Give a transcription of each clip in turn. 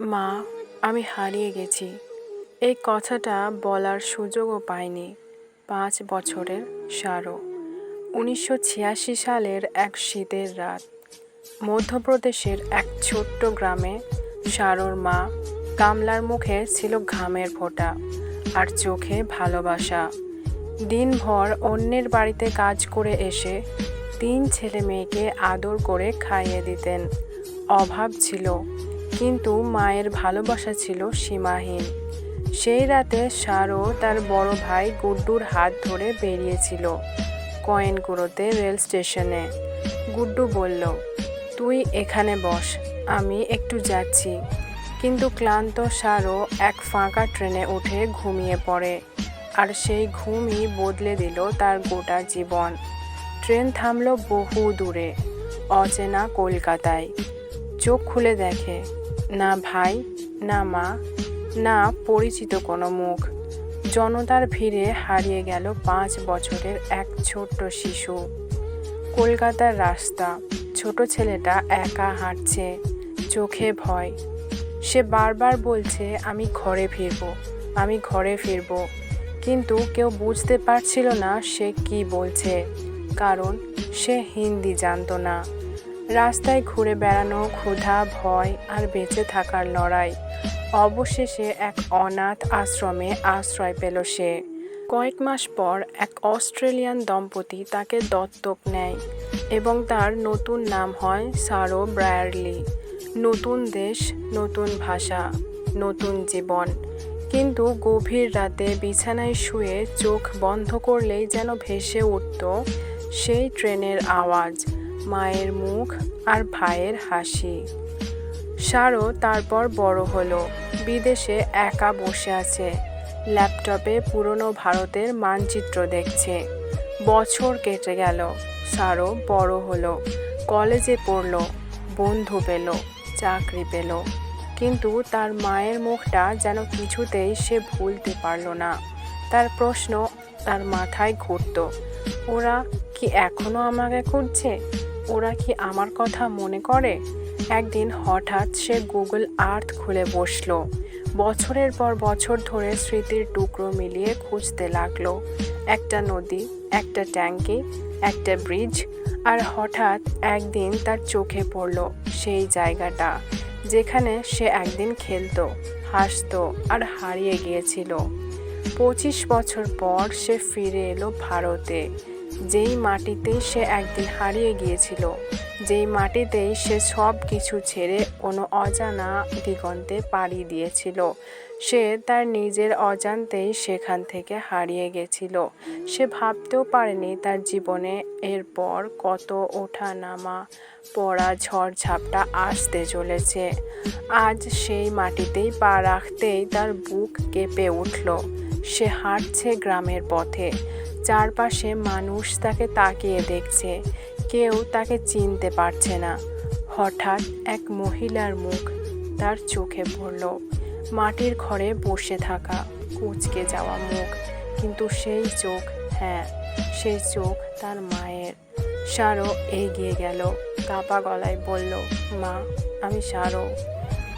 মা, আমি হারিয়ে গেছি। এই কথাটা বলার সুযোগও পাইনি। পাঁচ বছরের সারো। উনিশশো ছিয়াশি সালের এক শীতের রাত। মধ্যপ্রদেশের এক ছোট্ট গ্রামে সারোর মা কামলার মুখে ছিল ঘামের ফোঁটা আর চোখে ভালোবাসা। দিনভর অন্যের বাড়িতে কাজ করে এসে তিন ছেলে মেয়েকে আদর করে খাইয়ে দিতেন। অভাব ছিল। কিন্তু মায়ের ভালোবাসা ছিল সীমাহীন। সেই রাতে সারও তার বড় ভাই গুড্ডুর হাত ধরে বেরিয়েছিল কয়েন কুড়োতে রেল স্টেশনে। গুড্ডু বলল, তুই এখানে বস, আমি একটু যাচ্ছি। কিন্তু ক্লান্ত সারও এক ফাঁকা ট্রেনে উঠে ঘুমিয়ে পড়ে আর সেই ঘুমই বদলে দিল তার গোটা জীবন। ট্রেন থামল বহু দূরে, অচেনা কলকাতায়। চোখ খুলে দেখে না ভাই, না মা, না পরিচিত কোনো মুখ। জনতার ভিড়ে হারিয়ে গেল পাঁচ বছরের এক ছোট্ট শিশু। কলকাতার রাস্তা, ছোট ছেলেটা একা হাঁটছে, চোখে ভয়। সে বারবার বলছে, আমি ঘরে ফিরব, আমি ঘরে ফিরব। কিন্তু কেউ বুঝতে পারছিল না সে কি বলছে, কারণ সে হিন্দি জানতো না। রাস্তায় ঘুরে বেড়ানো ক্ষুধা, ভয় আর বেঁচে থাকার লড়াই। অবশেষে এক অনাথ আশ্রমে আশ্রয় পেল সে। কয়েক মাস পর এক অস্ট্রেলিয়ান দম্পতি তাকে দত্তক নেয় এবং তার নতুন নাম হয় সারো ব্রায়ারলি নতুন দেশ, নতুন ভাষা, নতুন জীবন। কিন্তু গভীর রাতে বিছানায় শুয়ে চোখ বন্ধ করলেই যেন ভেসে উঠত সেই ট্রেনের আওয়াজ। মায়ের মুখ আর ভাইয়ের হাসি। সারো তারপর বড় হলো। বিদেশে একা বসে আছে। ল্যাপটপে পুরনো ভারতের মানচিত্র দেখছে। বছর কেটে গেল। সারো বড় হলো। কলেজে পড়ল। বন্ধু পেল। চাকরি পেল। কিন্তু তার মায়ের মুখটা যেন কিছুতেই সে ভুলতে পারল না। তার প্রশ্ন তার মাথায় ঘুরত। ওরা কি এখনও আমাকে খুঁজছে? ওরা কি আমার কথা মনে করে? একদিন হঠাৎ সে গুগল আর্থ খুলে বসল। বছরের পর বছর ধরে স্মৃতির টুকরো মিলিয়ে খুঁজতে লাগল। একটা নদী, একটা ট্যাঙ্কি, একটা ব্রিজ, আর হঠাৎ একদিন তার চোখে পড়ল সেই জায়গাটা, যেখানে সে একদিন খেলতো, হাসতো আর হারিয়ে গিয়েছিল। পঁচিশ বছর পর সে ফিরে এলো ভারতে। যেই মাটিতেই সে একদিন হারিয়ে গিয়েছিল, যেই মাটিতেই সে সব কিছু ছেড়ে কোনো অজানা দিগন্তে পাড়ি দিয়েছিল, সে তার নিজের অজান্তেই সেখান থেকে হারিয়ে গেছিল। সে ভাবতেও পারেনি তার জীবনে এরপর কত ওঠা নামা পড়া ঝড় ঝাপটা আসতে চলেছে। আজ সেই মাটিতেই পা রাখতেই তার বুক কেঁপে উঠল। সে হাঁটছে গ্রামের পথে। চারপাশে মানুষ তাকে তাকিয়ে দেখছে। কেউ তাকে চিনতে পারছে না। হঠাৎ এক মহিলার মুখ তার চোখে পড়ল। মাটির ঘরে বসে থাকা কুচকে যাওয়া মুখ। কিন্তু সেই চোখ হ্যাঁ সেই চোখ তার মায়ের। সারো এগিয়ে গেল, কাপা গলায় বলল, মা, আমি সারো।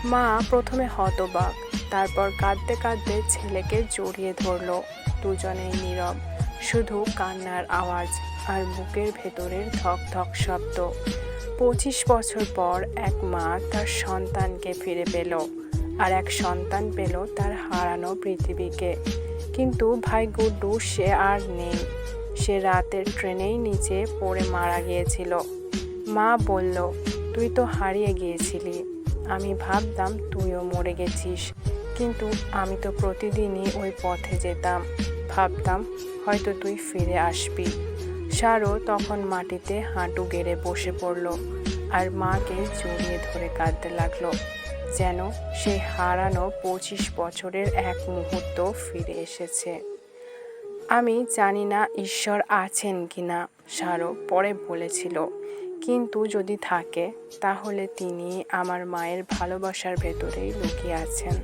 মা প্রথমে হতবাক, তারপর কাঁদতে কাঁদতে ছেলেকে জড়িয়ে ধরলো। দুজনেই নীরব। শুধু কান্নার আওয়াজ আর বুকের ভেতরের ধক ধক শব্দ। পঁচিশ বছর পর এক মা তার সন্তানকে ফিরে পেল আর এক সন্তান পেল তার হারানো পৃথিবীকে। কিন্তু ভাই গুড্ডু, সে আর নেই। সে রাতের ট্রেনেই নিচে পড়ে মারা গিয়েছিল। মা বলল, তুই তো হারিয়ে গিয়েছিলি। আমি ভাবতাম তুইও মরে গেছিস। কিন্তু আমি তো প্রতিদিনই ওই পথে যেতাম। ভাবতাম, হয়তো তুই ফিরে আসবি। সারো তখন মাটিতে হাঁটু গেড়ে বসে পড়ল আর মাকে জড়িয়ে ধরে কাঁদতে লাগল, যেন সেই হারানো পঁচিশ বছরের এক মুহূর্ত ফিরে এসেছে। আমি জানি না ঈশ্বর আছেন কি না, সারো পরে বলেছিল, কিন্তু যদি থাকে, তাহলে তিনি আমার মায়ের ভালোবাসার ভেতরেই লুকিয়ে আছেন।